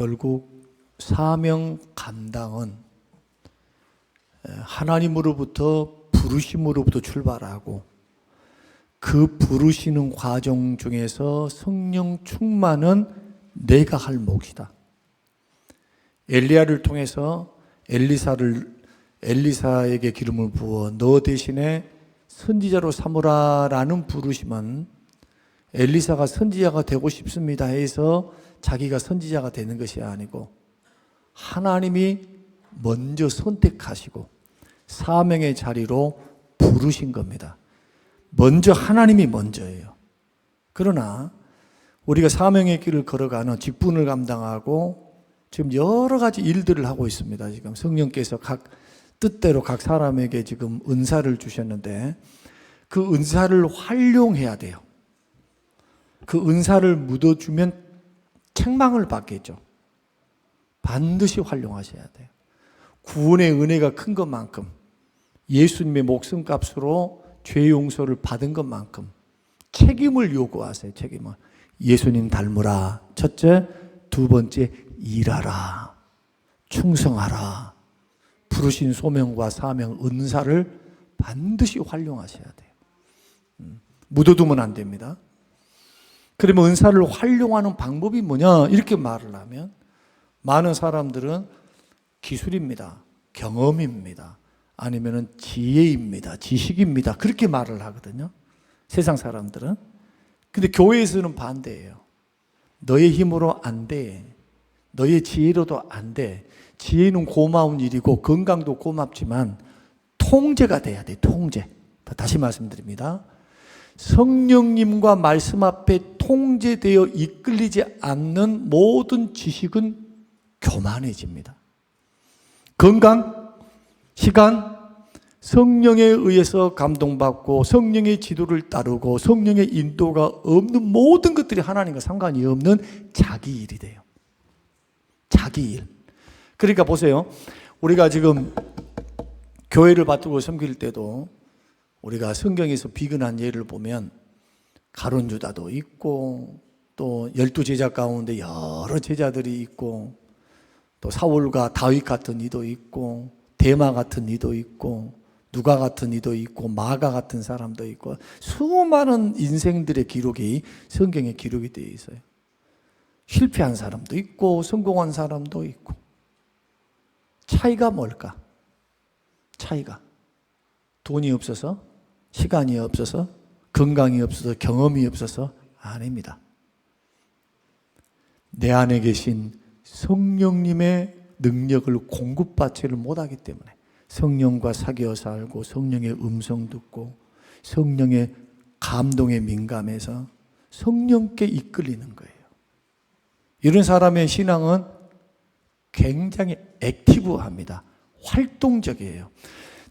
결국 사명 감당은 하나님으로부터 부르심으로부터 출발하고 그 부르시는 과정 중에서 성령 충만은 내가 할 몫이다. 엘리야를 통해서 엘리사를 엘리사에게 기름을 부어 너 대신에 선지자로 삼으라라는 부르심은 엘리사가 선지자가 되고 싶습니다 해서 자기가 선지자가 되는 것이 아니고 하나님이 먼저 선택하시고 사명의 자리로 부르신 겁니다. 먼저 하나님이 먼저예요. 그러나 우리가 사명의 길을 걸어가는 직분을 감당하고 지금 여러 가지 일들을 하고 있습니다. 지금 성령께서 각 뜻대로 각 사람에게 지금 은사를 주셨는데 그 은사를 활용해야 돼요. 그 은사를 묻어주면 책망을 받겠죠. 반드시 활용하셔야 돼요. 구원의 은혜가 큰 것만큼 예수님의 목숨값으로 죄 용서를 받은 것만큼 책임을 요구하세요. 책임을 예수님 닮으라. 첫째, 두 번째 일하라. 충성하라. 부르신 소명과 사명, 은사를 반드시 활용하셔야 돼요. 음, 묻어두면 안 됩니다. 그러면 은사를 활용하는 방법이 뭐냐? 이렇게 말을 하면 많은 사람들은 기술입니다. 경험입니다. 아니면은 지혜입니다. 지식입니다. 그렇게 말을 하거든요. 세상 사람들은. 근데 교회에서는 반대예요. 너의 힘으로 안 돼. 너의 지혜로도 안 돼. 지혜는 고마운 일이고 건강도 고맙지만 통제가 돼야 돼. 통제. 다시 말씀드립니다. 성령님과 말씀 앞에 통제되어 이끌리지 않는 모든 지식은 교만해집니다. 건강, 시간, 성령에 의해서 감동받고 성령의 지도를 따르고 성령의 인도가 없는 모든 것들이 하나님과 상관이 없는 자기 일이 돼요. 자기 일. 그러니까 보세요. 우리가 지금 교회를 바꾸고 섬길 때도 우리가 성경에서 비근한 예를 보면 가론 유다도 있고 또 열두 제자 가운데 여러 제자들이 있고 또 사울과 다윗 같은 이도 있고 대마 같은 이도 있고 누가 같은 이도 있고 마가 같은 사람도 있고 수많은 인생들의 기록이 성경에 기록이 되어 있어요. 실패한 사람도 있고 성공한 사람도 있고 차이가 뭘까? 차이가 돈이 없어서 시간이 없어서 건강이 없어서 경험이 없어서 아닙니다. 내 안에 계신 성령님의 능력을 공급받지를 못하기 때문에 성령과 사귀어 살고 성령의 음성 듣고 성령의 감동에 민감해서 성령께 이끌리는 거예요. 이런 사람의 신앙은 굉장히 액티브합니다. 활동적이에요.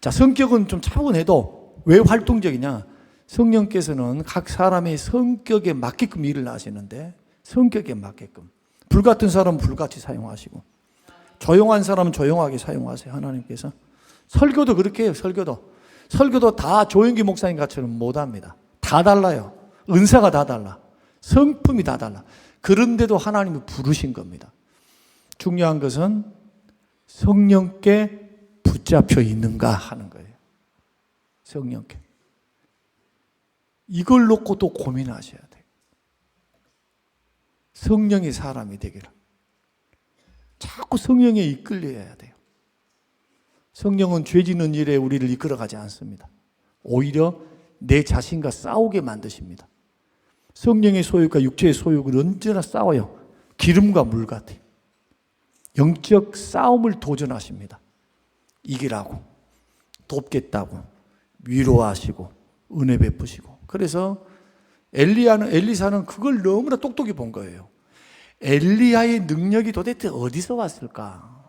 자, 성격은 좀 차분해도 왜 활동적이냐? 성령께서는 각 사람의 성격에 맞게끔 일을 하시는데 성격에 맞게끔 불같은 사람은 불같이 사용하시고 조용한 사람은 조용하게 사용하세요. 하나님께서 설교도 그렇게 해요. 설교도 설교도 다 조영기 목사님 같이는 못합니다. 다 달라요. 은사가 다 달라. 성품이 다 달라. 그런데도 하나님이 부르신 겁니다. 중요한 것은 성령께 붙잡혀 있는가 하는 거예요. 성령께. 이걸 놓고 또 고민하셔야 돼요. 성령이 사람이 되기를. 자꾸 성령에 이끌려야 돼요. 성령은 죄 짓는 일에 우리를 이끌어가지 않습니다. 오히려 내 자신과 싸우게 만드십니다. 성령의 소유과 육체의 소유는 언제나 싸워요. 기름과 물 같아. 영적 싸움을 도전하십니다. 이기라고, 돕겠다고, 위로하시고, 은혜 베푸시고. 그래서 엘리야는, 엘리사는 그걸 너무나 똑똑히 본 거예요. 엘리야의 능력이 도대체 어디서 왔을까?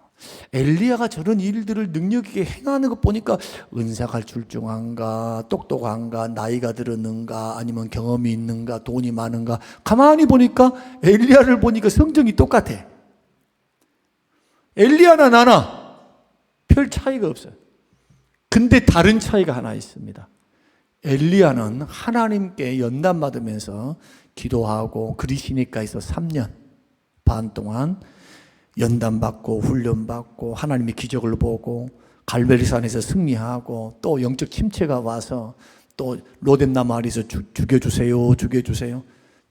엘리야가 저런 일들을 능력 있게 행하는 것 보니까 은사가 출중한가, 똑똑한가, 나이가 들었는가, 아니면 경험이 있는가, 돈이 많은가. 가만히 보니까 엘리야를 보니까 성정이 똑같아. 엘리야나 나나 별 차이가 없어요. 근데 다른 차이가 하나 있습니다. 엘리야는 하나님께 연단 받으면서 기도하고 그리시니까에서 3년 반 동안 연단 받고 훈련 받고 하나님의 기적을 보고 갈멜리산에서 승리하고 또 영적 침체가 와서 또 죽- 죽여주세요 죽여주세요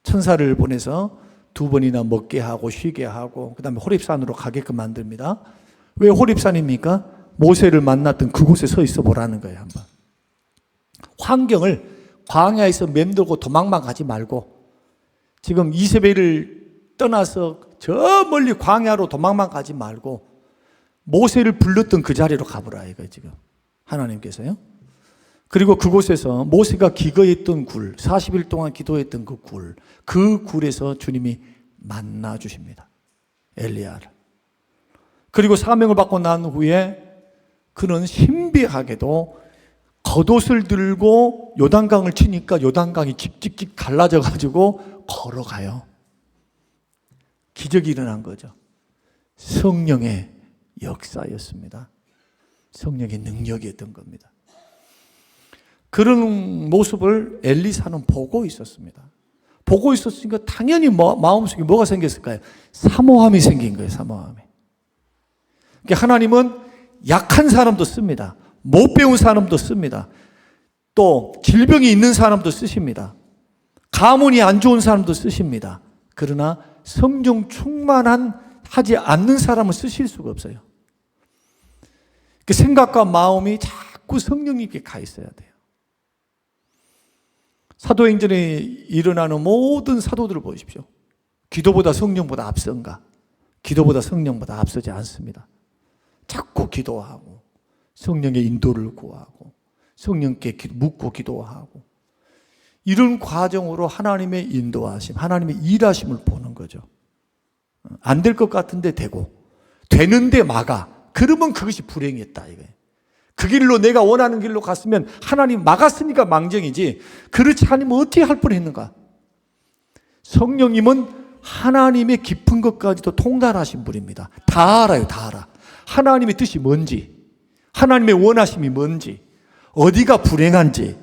천사를 보내서 두 번이나 먹게 하고 쉬게 하고 그 다음에 호립산으로 가게끔 만듭니다 왜 호립산입니까? 모세를 만났던 그곳에 서 있어 보라는 거예요 한번 환경을 광야에서 맴돌고 도망만 가지 말고 지금 이세벨을 떠나서 저 멀리 광야로 도망만 가지 말고 모세를 불렀던 그 자리로 가보라 이거 지금 하나님께서요. 그리고 그곳에서 모세가 기거했던 굴, 40일 동안 기도했던 그 굴, 그 굴에서 주님이 만나 주십니다. 엘리야를. 그리고 사명을 받고 난 후에 그는 신비하게도 겉옷을 들고 요단강을 치니까 요단강이 직직직 갈라져 가지고 걸어가요. 기적이 일어난 거죠. 성령의 역사였습니다. 성령의 능력이었던 겁니다. 그런 모습을 엘리사는 보고 있었습니다. 보고 있었으니까 당연히 뭐- 마음속에 뭐가 생겼을까요? 사모함이 생긴 거예요, 사모함이. 그러니까 하나님은 약한 사람도 씁니다. 못 배운 사람도 씁니다. 또 질병이 있는 사람도 쓰십니다. 가문이 안 좋은 사람도 쓰십니다. 그러나 성령 충만한 하지 않는 사람은 쓰실 수가 없어요. 그 생각과 마음이 자꾸 성령님께 가 있어야 돼요. 사도행전에 일어나는 모든 사도들을 보십시오. 기도보다 성령보다 앞선가? 기도보다 성령보다 앞서지 않습니다. 자꾸 기도하고 성령의 인도를 구하고 성령께 기- 묻고 기도하고 이런 과정으로 하나님의 인도하심, 하나님의 일하심을 보는 거죠. 안 될 것 같은데 되고 되는데 막아. 그러면 그것이 불행했다 이거예요. 그 길로 내가 원하는 길로 갔으면 하나님 막았으니까 망정이지. 그렇지 않으면 어떻게 할 뻔했는가? 성령님은 하나님의 깊은 것까지도 통달하신 분입니다. 다 알아요, 다 알아. 하나님의 뜻이 뭔지, 하나님의 원하심이 뭔지, 어디가 불행한지,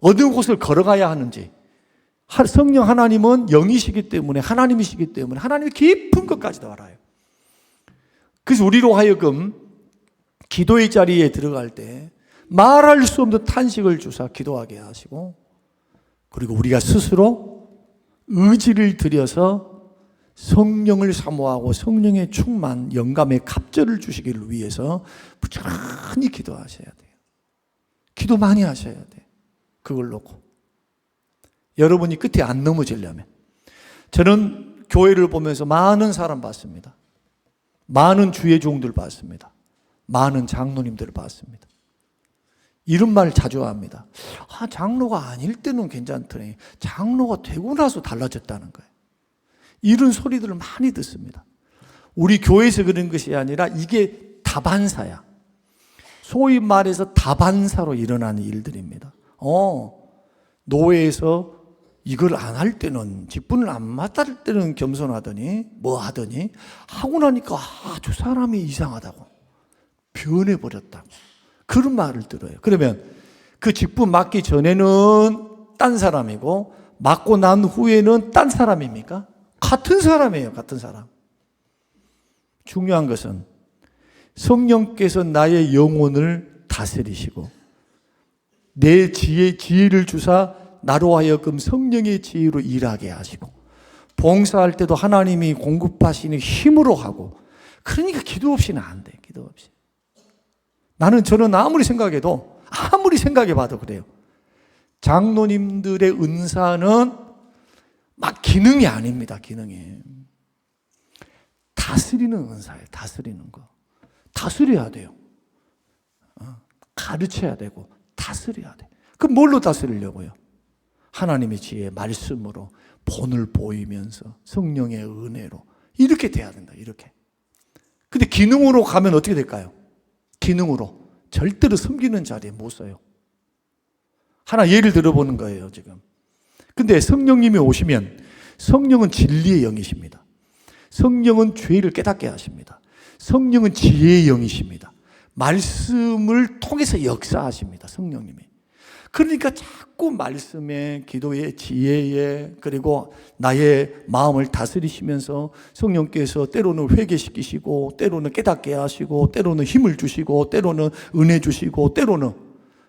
어느 곳을 걸어가야 하는지. 하- 성령 하나님은 영이시기 때문에, 하나님이시기 때문에, 하나님의 깊은 것까지도 알아요. 그래서 우리로 하여금 기도의 자리에 들어갈 때 말할 수 없는 탄식을 주사 기도하게 하시고, 그리고 우리가 스스로 의지를 들여서 성령을 사모하고 성령의 충만, 영감의 갑절을 주시기를 위해서 부지런히 기도하셔야 돼요. 기도 많이 하셔야 돼요. 그걸 놓고. 여러분이 끝에 안 넘어지려면. 저는 교회를 보면서 많은 사람 봤습니다. 많은 주의 종들 봤습니다. 많은 장로님들을 봤습니다. 이런 말 자주 합니다. 아, 장로가 아닐 때는 괜찮더니 장로가 되고 나서 달라졌다는 거예요. 이런 소리들을 많이 듣습니다. 우리 교회에서 그런 것이 아니라 이게 다반사야. 소위 말해서 다반사로 일어나는 일들입니다. 어, 노예에서 이걸 안 할 때는, 직분을 안 맡을 때는 겸손하더니, 뭐 하더니, 하고 나니까, 아, 저 사람이 이상하다고. 변해버렸다고. 그런 말을 들어요. 그러면 그 직분 맡기 전에는 딴 사람이고, 맡고 난 후에는 딴 사람입니까? 같은 사람이에요, 같은 사람. 중요한 것은 성령께서 나의 영혼을 다스리시고, 내 지혜, 지혜를 주사 나로 하여금 성령의 지혜로 일하게 하시고, 봉사할 때도 하나님이 공급하시는 힘으로 하고, 그러니까 기도 없이는 안 돼, 기도 없이. 나는 저는 아무리 생각해도, 아무리 생각해 봐도 그래요. 장로님들의 은사는 막 기능이 아닙니다, 기능이. 다스리는 은사예요, 다스리는 거. 다스려야 돼요. 어, 가르쳐야 되고, 다스려야 돼. 그럼 뭘로 다스리려고요? 하나님의 지혜, 말씀으로, 본을 보이면서, 성령의 은혜로. 이렇게 돼야 된다, 이렇게. 근데 기능으로 가면 어떻게 될까요? 기능으로. 절대로 섬기는 자리에 못 써요. 하나 예를 들어보는 거예요, 지금. 근데 성령님이 오시면 성령은 진리의 영이십니다. 성령은 죄를 깨닫게 하십니다. 성령은 지혜의 영이십니다. 말씀을 통해서 역사하십니다. 성령님이. 그러니까 자꾸 말씀에, 기도에, 지혜에, 그리고 나의 마음을 다스리시면서 성령께서 때로는 회개시키시고, 때로는 깨닫게 하시고, 때로는 힘을 주시고, 때로는 은혜 주시고, 때로는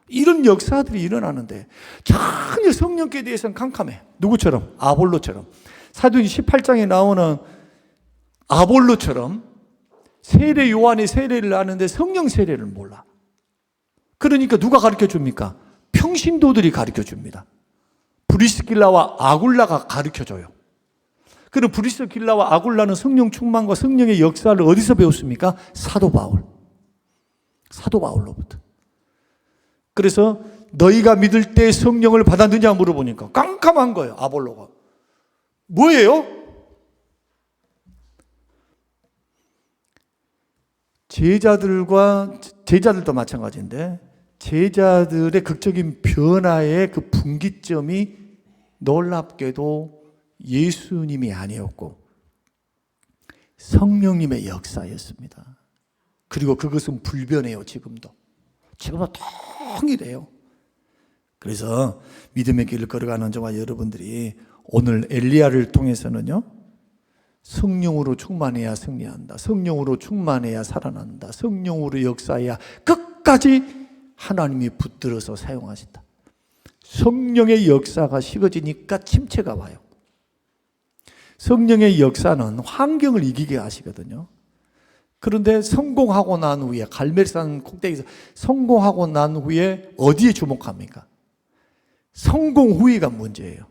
이런 역사들이 일어나는데 전혀 성령께 대해서는 캄캄해. 누구처럼? 아볼로처럼. 사도행 18장에 나오는 아볼로처럼 세례 요한의 세례를 아는데 성령 세례를 몰라. 그러니까 누가 가르쳐 줍니까? 평신도들이 가르쳐 줍니다. 브리스길라와 아굴라가 가르쳐 줘요. 그럼 브리스길라와 아굴라는 성령 충만과 성령의 역사를 어디서 배웠습니까? 사도 바울. 사도 바울로부터. 그래서 너희가 믿을 때 성령을 받았느냐 물어보니까 깜깜한 거예요. 아볼로가. 뭐예요? 제자들과 제자들도 마찬가지인데 제자들의 극적인 변화의 그 분기점이 놀랍게도 예수님이 아니었고 성령님의 역사였습니다. 그리고 그것은 불변해요, 지금도. 지금은 통일해요. 그래서 믿음의 길을 걸어가는 저와 여러분들이 오늘 엘리야를 통해서는요, 성령으로 충만해야 승리한다. 성령으로 충만해야 살아난다. 성령으로 역사해야 끝까지 하나님이 붙들어서 사용하신다. 성령의 역사가 식어지니까 침체가 와요. 성령의 역사는 환경을 이기게 하시거든요. 그런데 성공하고 난 후에 갈멜산 꼭대기에서 성공하고 난 후에 어디에 주목합니까? 성공 후에가 문제예요.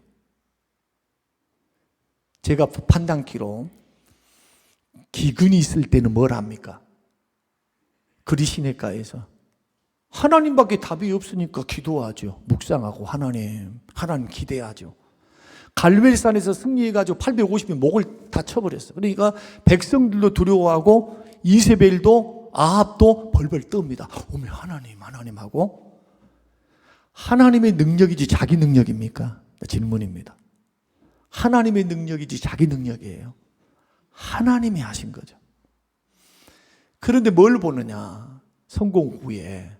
제가 판단키로 기근이 있을 때는 뭘 합니까? 그리시네가에서 하나님밖에 답이 없으니까 기도하죠. 묵상하고 하나님, 하나님 기대하죠. 갈멜산에서 승리해가지고 850명 목을 다 쳐버렸어. 그러니까 백성들도 두려워하고 이세벨도 아합도 벌벌 떱니다. 오메 하나님, 하나님 하고 하나님의 능력이지 자기 능력입니까? 질문입니다. 하나님의 능력이지 자기 능력이에요. 하나님이 하신 거죠. 그런데 뭘 보느냐? 성공 후에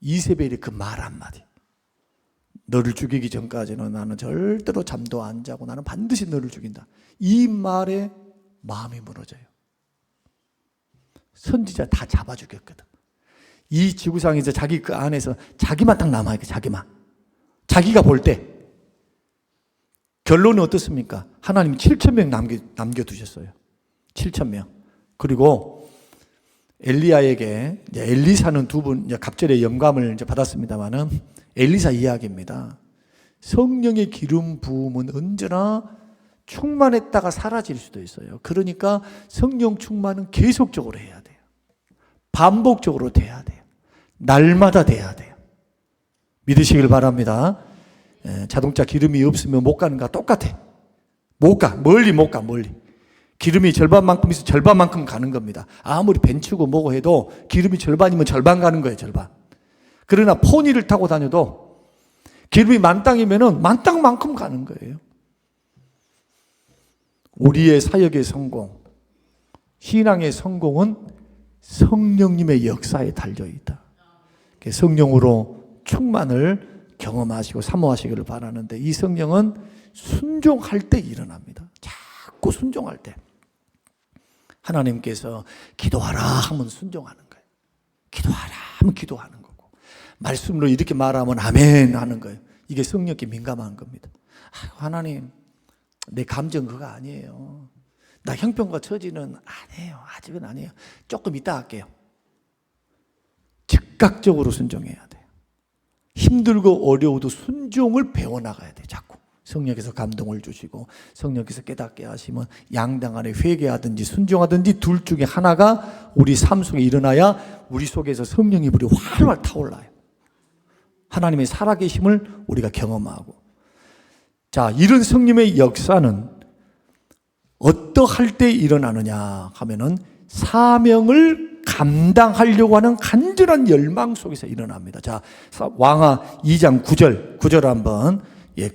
이세벨이 그 말 한마디. 너를 죽이기 전까지는 나는 절대로 잠도 안 자고 나는 반드시 너를 죽인다. 이 말에 마음이 무너져요. 선지자 다 잡아 죽였거든. 이 지구상에서 자기 그 안에서 자기만 딱 남아있고 자기만. 자기가 볼 때. 결론은 어떻습니까? 하나님 7천명 남겨, 남겨두셨어요. 7천명. 그리고 엘리야에게 엘리사는 두 분 갑절의 영감을 이제 받았습니다만은 엘리사 이야기입니다. 성령의 기름 부음은 언제나 충만했다가 사라질 수도 있어요. 그러니까 성령 충만은 계속적으로 해야 돼요. 반복적으로 돼야 돼요. 날마다 돼야 돼요. 믿으시길 바랍니다. 에, 자동차 기름이 없으면 못 가는 거 똑같아. 못 가. 멀리 못 가, 멀리. 기름이 절반만큼 있어 절반만큼 가는 겁니다. 아무리 벤츠고 뭐고 해도 기름이 절반이면 절반 가는 거예요, 절반. 그러나 포니를 타고 다녀도 기름이 만땅이면은 만땅만큼 가는 거예요. 우리의 사역의 성공, 신앙의 성공은 성령님의 역사에 달려 있다. 성령으로 충만을 경험하시고 사모하시기를 바라는데 이 성령은 순종할 때 일어납니다. 자꾸 순종할 때. 하나님께서 기도하라 하면 순종하는 거예요. 기도하라 하면 기도하는 거고. 말씀으로 이렇게 말하면 아멘 하는 거예요. 이게 성령께 민감한 겁니다. 하나님, 내 감정 그거 아니에요. 나 형편과 처지는 아니에요. 아직은 아니에요. 조금 이따 할게요. 즉각적으로 순종해야 돼요. 힘들고 어려워도 순종을 배워나가야 돼요. 자꾸. 성령께서 감동을 주시고 성령께서 깨닫게 하시면 양당 안에 회개하든지 순종하든지 둘 중에 하나가 우리 삶 속에 일어나야 우리 속에서 성령의 불이 활활 타올라요. 하나님의 살아계심을 우리가 경험하고 자 이런 성령의 역사는 어떠할 때 일어나느냐 하면은 사명을 감당하려고 하는 간절한 열망 속에서 일어납니다. 자, 왕하 2장 9절, 9절 한번, 예,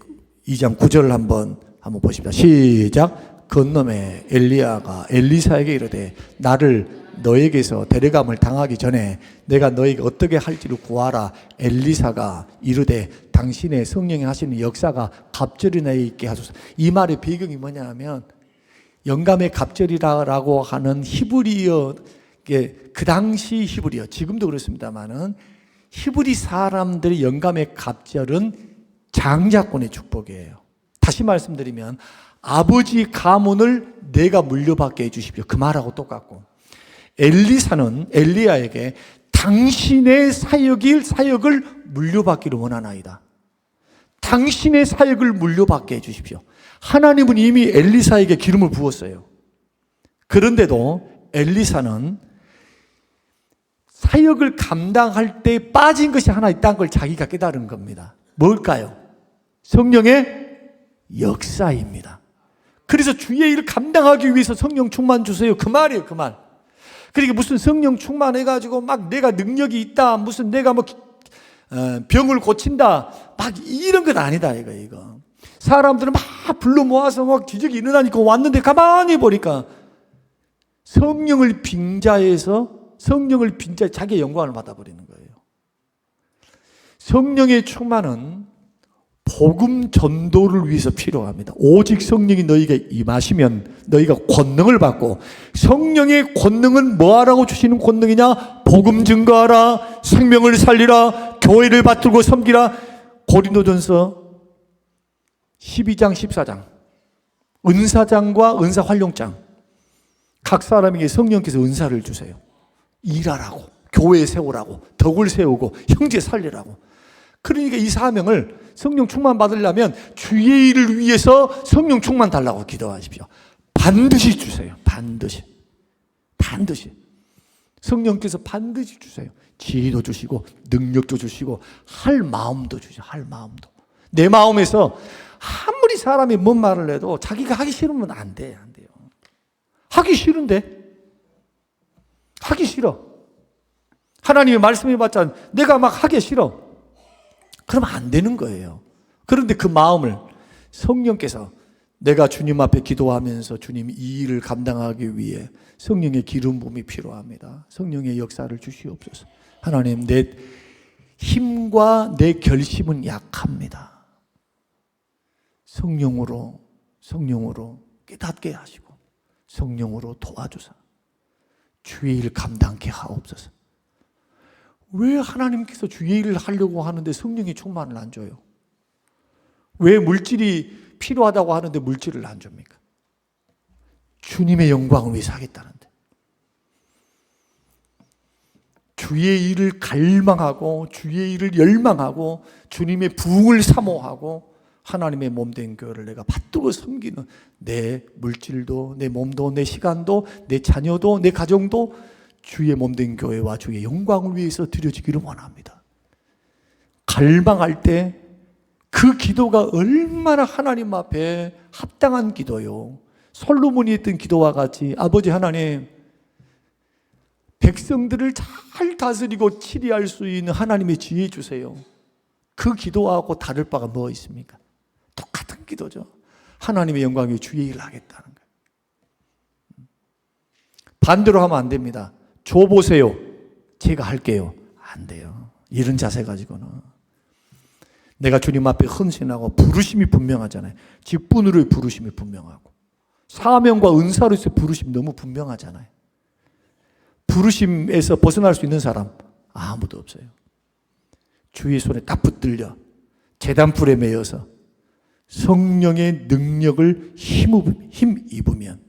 2장 9절 한번, 한번 보십니다. 시작. 건놈의 엘리야가 엘리사에게 이르되 나를 너에게서 데려감을 당하기 전에 내가 너에게 어떻게 할지를 구하라 엘리사가 이르되 당신의 성령이 하시는 역사가 갑절이 내 있게 하소서 이 말의 배경이 뭐냐면 영감의 갑절이라고 하는 히브리어 이게 그 당시 히브리어 지금도 그렇습니다만은 히브리 사람들의 영감의 갑절은 장자권의 축복이에요. 다시 말씀드리면 아버지 가문을 내가 물려받게 해 주십시오. 그 말하고 똑같고 엘리사는 엘리야에게 당신의 사역일 사역을 물려받기를 원하나이다. 당신의 사역을 물려받게 해 주십시오. 하나님은 이미 엘리사에게 기름을 부었어요. 그런데도 엘리사는 사역을 감당할 때 빠진 것이 하나 있다는 걸 자기가 깨달은 겁니다. 뭘까요? 성령의 역사입니다. 그래서 주의 일을 감당하기 위해서 성령 충만 주세요. 그 말이에요, 그 말. 그러니까 무슨 성령 충만해가지고 막 내가 능력이 있다, 무슨 내가 뭐 어, 병을 고친다, 막 이런 건 아니다, 이거, 이거. 사람들은 막 불러 모아서 막 기적이 일어나니까 왔는데 가만히 보니까 성령을 빙자해서 성령을 빙자 자기의 영광을 받아버리는 거예요. 성령의 충만은 복음 전도를 위해서 필요합니다. 오직 성령이 너희에게 임하시면 너희가 권능을 받고 성령의 권능은 뭐하라고 주시는 권능이냐? 복음 증거하라, 생명을 살리라, 교회를 받들고 섬기라. 고린도전서 12장 14장 은사장과 은사 활용장 각 사람에게 성령께서 은사를 주세요. 일하라고 교회 세우라고 덕을 세우고 형제 살리라고 그러니까 이 사명을 성령 충만 받으려면 주의 일을 위해서 성령 충만 달라고 기도하십시오. 반드시 주세요. 반드시. 반드시. 성령께서 반드시 주세요. 지혜도 주시고 능력도 주시고 할 마음도 주시고 할 마음도. 내 마음에서 아무리 사람이 뭔 말을 해도 자기가 하기 싫으면 안 돼. 안 돼요. 하기 싫은데 하기 싫어. 하나님이 말씀해봤자 내가 막 하기 싫어. 그러면 안 되는 거예요. 그런데 그 마음을 성령께서 내가 주님 앞에 기도하면서 주님 이 일을 감당하기 위해 성령의 기름 부음이 필요합니다. 성령의 역사를 주시옵소서. 하나님 내 힘과 내 결심은 약합니다. 성령으로 성령으로 깨닫게 하시고 성령으로 도와주사 주의 일 감당케 하옵소서. 왜 하나님께서 주의 일을 하려고 하는데 성령의 충만을 안 줘요? 왜 물질이 필요하다고 하는데 물질을 안 줍니까? 주님의 영광을 위해서 하겠다는데. 주의 일을 갈망하고 주의 일을 열망하고 주님의 부흥을 사모하고 하나님의 몸 된 교회를 내가 받들고 섬기는 내 물질도 내 몸도 내 시간도 내 자녀도 내 가정도 주의 몸 된 교회와 주의 영광을 위해서 드려지기를 원합니다. 갈망할 때 그 기도가 얼마나 하나님 앞에 합당한 기도요. 솔로몬이 했던 기도와 같이 아버지 하나님 백성들을 잘 다스리고 치리할 수 있는 하나님의 지혜 주세요. 그 기도하고 다를 바가 뭐 있습니까? 기도죠. 하나님의 영광이 주의 일을 하겠다는 거예요. 반대로 하면 안 됩니다. 줘 보세요. 제가 할게요. 안 돼요. 이런 자세 가지고는 내가 주님 앞에 헌신하고 부르심이 분명하잖아요. 직분으로의 부르심이 분명하고 사명과 은사로서의 부르심이 너무 분명하잖아요. 부르심에서 벗어날 수 있는 사람 아무도 없어요. 주의 손에 딱 붙들려 재단풀에 매여서 성령의 능력을 힘입으면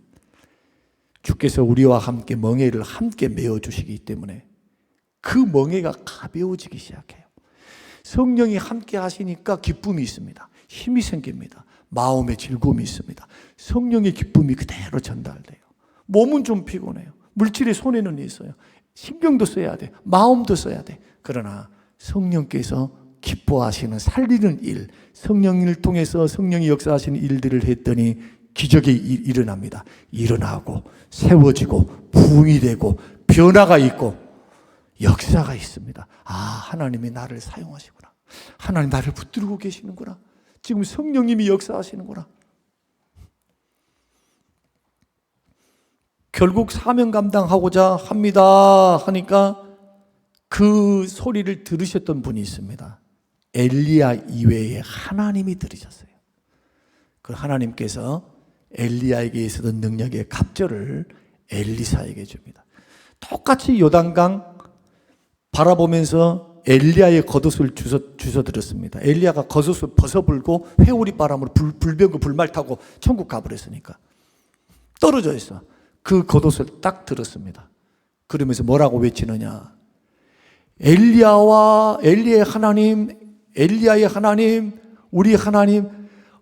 주께서 우리와 함께 멍에를 함께 메어 주시기 때문에 그 멍에가 가벼워지기 시작해요. 성령이 함께 하시니까 기쁨이 있습니다. 힘이 생깁니다. 마음의 즐거움이 있습니다. 성령의 기쁨이 그대로 전달돼요. 몸은 좀 피곤해요. 물질의 손해는 있어요. 신경도 써야 돼. 마음도 써야 돼. 그러나 성령께서 기뻐하시는 살리는 일, 성령을 통해서 성령이 역사하시는 일들을 했더니 기적이 일- 일어납니다. 일어나고 세워지고 부흥이 되고 변화가 있고 역사가 있습니다. 아, 하나님이 나를 사용하시구나. 하나님 나를 붙들고 계시는구나. 지금 성령님이 역사하시는구나. 결국 사명 감당하고자 합니다 하니까 그 소리를 들으셨던 분이 있습니다. 엘리야 이외에 하나님이 들으셨어요. 그 하나님께서 엘리야에게 있었던 능력의 갑절을 엘리사에게 줍니다. 똑같이 요단강 바라보면서 엘리야의 겉옷을 주워, 주워 들었습니다. 엘리야가 겉옷을 벗어불고 회오리 바람으로 불, 불병과 불말 타고 천국 가버렸으니까 떨어져 있어. 그 겉옷을 딱 들었습니다. 그러면서 뭐라고 외치느냐? 엘리야와 엘리의 하나님, 엘리야의 하나님, 우리 하나님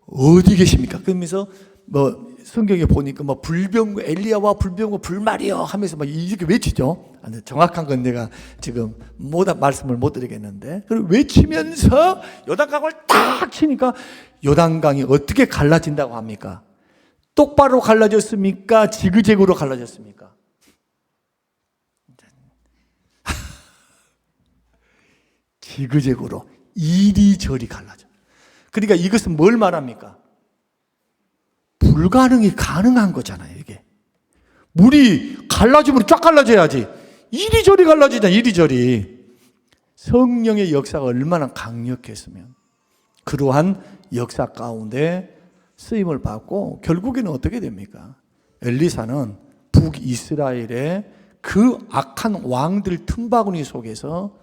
어디 계십니까? 그러면서 뭐 성경에 보니까 뭐 불병 엘리야와 불병과 불말이요 하면서 막 이렇게 외치죠. 아, 정확한 건 내가 지금 못 말씀을 못 드리겠는데 그리고 외치면서 요단강을 딱 치니까 요단강이 어떻게 갈라진다고 합니까? 똑바로 갈라졌습니까? 지그재그로 갈라졌습니까? 지그재그로 이리저리 갈라져. 그러니까 이것은 뭘 말합니까? 불가능이 가능한 거잖아요, 이게. 물이 갈라지면 쫙 갈라져야지. 이리저리 갈라지잖아, 이리저리. 성령의 역사가 얼마나 강력했으면 그러한 역사 가운데 쓰임을 받고 결국에는 어떻게 됩니까? 엘리사는 북이스라엘의 그 악한 왕들 틈바구니 속에서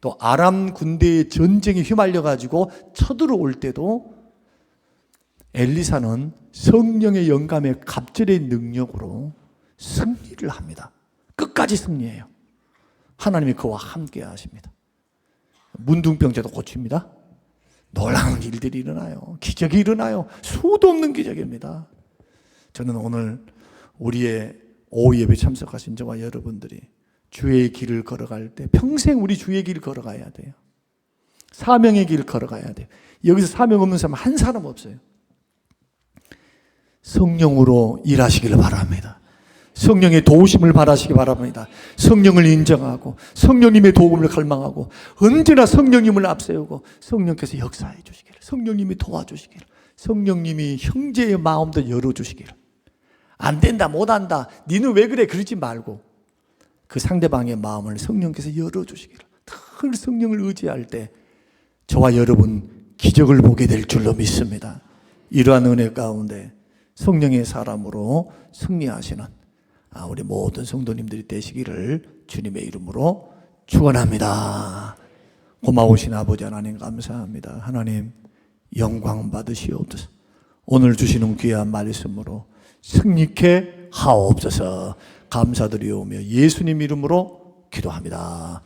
또 아람 군대의 전쟁에 휘말려 가지고 쳐들어올 때도 엘리사는 성령의 영감의 갑절의 능력으로 승리를 합니다. 끝까지 승리해요. 하나님이 그와 함께 하십니다. 문둥병자도 고칩니다. 놀라운 일들이 일어나요. 기적이 일어나요. 수도 없는 기적입니다. 저는 오늘 우리의 오후 예배 참석하신 저와 여러분들이 주의 길을 걸어갈 때 평생 우리 주의 길을 걸어가야 돼요. 사명의 길을 걸어가야 돼요. 여기서 사명 없는 사람 한 사람 없어요. 성령으로 일하시기를 바랍니다. 성령의 도우심을 바라시기 바랍니다. 성령을 인정하고 성령님의 도움을 갈망하고 언제나 성령님을 앞세우고 성령께서 역사해 주시기를 성령님이 도와주시기를 성령님이 형제의 마음도 열어주시기를 안 된다 못한다 니는 왜 그래 그러지 말고 그 상대방의 마음을 성령께서 열어주시기를 늘 성령을 의지할 때 저와 여러분 기적을 보게 될 줄로 믿습니다. 이러한 은혜 가운데 성령의 사람으로 승리하시는 아, 우리 모든 성도님들이 되시기를 주님의 이름으로 축원합니다. 고마우신 아버지 하나님 감사합니다. 하나님 영광 받으시옵소서. 오늘 주시는 귀한 말씀으로 승리케 하옵소서. 감사드리오며 예수님 이름으로 기도합니다.